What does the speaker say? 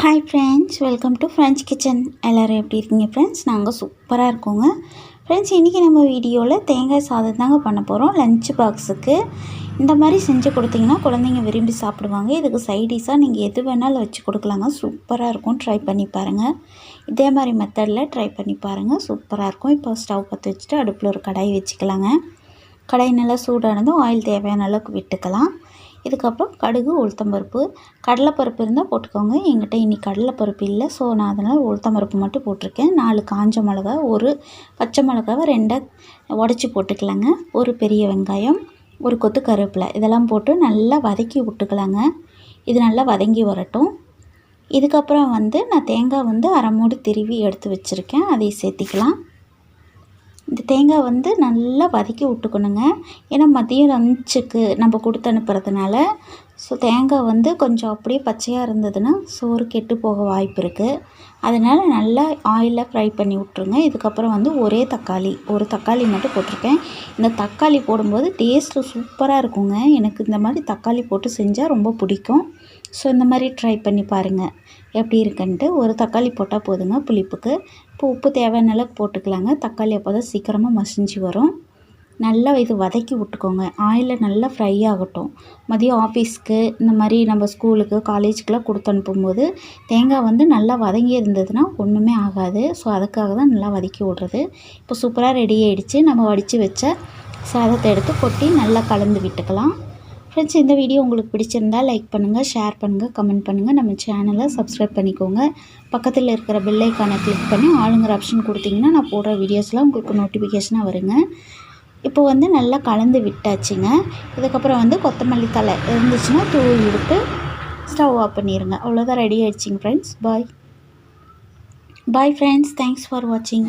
Hi friends welcome to French kitchen எல்லோரும் எப்படி இருக்கீங்க ஃப்ரெண்ட்ஸ் நாங்கள் சூப்பராக இருக்கோங்க. ஃப்ரெண்ட்ஸ் இன்றைக்கி நம்ம வீடியோவில் தேங்காய் சாதம் தாங்க பண்ண போகிறோம் லஞ்ச் பாக்ஸுக்கு இந்த மாதிரி செஞ்சு கொடுத்தீங்கன்னா குழந்தைங்க விரும்பி சாப்பிடுவாங்க. இதுக்கு சைடிஷாக நீங்கள் எது வேணாலும் வச்சு கொடுக்கலாங்க. சூப்பராக இருக்கும். ட்ரை பண்ணி பாருங்கள் இதே மாதிரி மெத்தடில் ட்ரை பண்ணி பாருங்கள் சூப்பராக இருக்கும். இப்போ ஸ்டவ் பற்ற வச்சுட்டு அடுப்பில் ஒரு கடாய் வச்சுக்கலாங்க. கடாய் நல்லா சூடானதும் ஆயில் தேவையான அளவுக்கு விட்டுக்கலாம். இதுக்கப்புறம் கடுகு உளுத்தம்பருப்பு. கடலைப்பருப்பு இருந்தால் போட்டுக்கோங்க. எங்கிட்ட இன்னைக்கு கடலைப்பருப்பு இல்லை. ஸோ நான் அதனால் உளுத்தம்பருப்பு மட்டும் போட்டிருக்கேன். நாலு காஞ்ச மிளகா ஒரு பச்சை மிளகாவை ரெண்டாக உடச்சி போட்டுக்கலாங்க. ஒரு பெரிய வெங்காயம் ஒரு கொத்து கருவேப்பிலை. இதெல்லாம் போட்டு நல்லா வதக்கி விட்டுக்கலாங்க. இது நல்லா வதங்கி வரட்டும். இதுக்கப்புறம் வந்து நான் தேங்காய் வந்து அரை மூடி திருவி எடுத்து வச்சுருக்கேன். அதை சேர்த்திக்கலாம். இந்த தேங்காய் வந்து நல்லா வதக்கி விட்டுக்கணுங்க. ஏன்னா மதியம் லஞ்சுக்கு நம்ம கொடுத்து அனுப்புறதுனால ஸோ தேங்காய் வந்து கொஞ்சம் அப்படியே பச்சையாக இருந்ததுன்னா சோறு கெட்டு போக வாய்ப்பு இருக்குது அதனால் நல்லா ஆயிலில் ஃப்ரை பண்ணி விட்ருங்க இதுக்கப்புறம் வந்து ஒரே தக்காளி. ஒரு தக்காளி மட்டும் போட்டிருக்கேன். இந்த தக்காளி போடும்போது டேஸ்ட்டு சூப்பராக இருக்குங்க. எனக்கு இந்த மாதிரி தக்காளி போட்டு செஞ்சால் ரொம்ப பிடிக்கும். ஸோ இந்த மாதிரி ட்ரை பண்ணி பாருங்கள் எப்படி இருக்குன்ட்டு ஒரு தக்காளி போட்டால் போதுங்க புளிப்புக்கு. இப்போ உப்பு தேவையான அளவுக்கு போட்டுக்கலாங்க. தக்காளி அப்போ தான் சீக்கிரமாக மசிஞ்சு வரும். நல்லா இது வதக்கி விட்டுக்கோங்க. ஆயிலில் நல்லா ஃப்ரை ஆகட்டும். மதியம் ஆஃபீஸ்க்கு இந்த மாதிரி நம்ம ஸ்கூலுக்கு காலேஜுக்கெலாம் கொடுத்து அனுப்பும்போது தேங்காய் வந்து நல்லா வதங்கி இருந்ததுன்னா ஒன்றுமே ஆகாது. ஸோ அதுக்காக தான் நல்லா வதக்கி விட்றது. இப்போ சூப்பராக ரெடி ஆகிடுச்சு நம்ம வடித்து வச்ச சாதத்தை எடுத்து கொட்டி நல்லா கலந்து விட்டுக்கலாம். ஃப்ரெண்ட்ஸ் இந்த வீடியோ உங்களுக்கு பிடிச்சிருந்தா லைக் பண்ணுங்கள் ஷேர் பண்ணுங்கள் கமெண்ட் பண்ணுங்கள் நம்ம சேனலை சப்ஸ்கிரைப் பண்ணிக்கோங்க. பக்கத்தில் இருக்கிற பெல்லைக்கானை கிளிக் பண்ணி ஆளுங்கிற ஆப்ஷன் கொடுத்தீங்கன்னா நான் போடுற வீடியோஸ்லாம் உங்களுக்கு நோட்டிஃபிகேஷனாக வருங்க. இப்போ வந்து நல்லா கலந்து விட்டாச்சுங்க. இதுக்கப்புறம் வந்து கொத்தமல்லி தலை இருந்துச்சுன்னா தூவி விட்டு ஸ்டவ் ஆஃப் பண்ணிடுங்க அவ்வளோதான் ready ஆகிடுச்சிங்க friends bye bye friends thanks for வாட்சிங்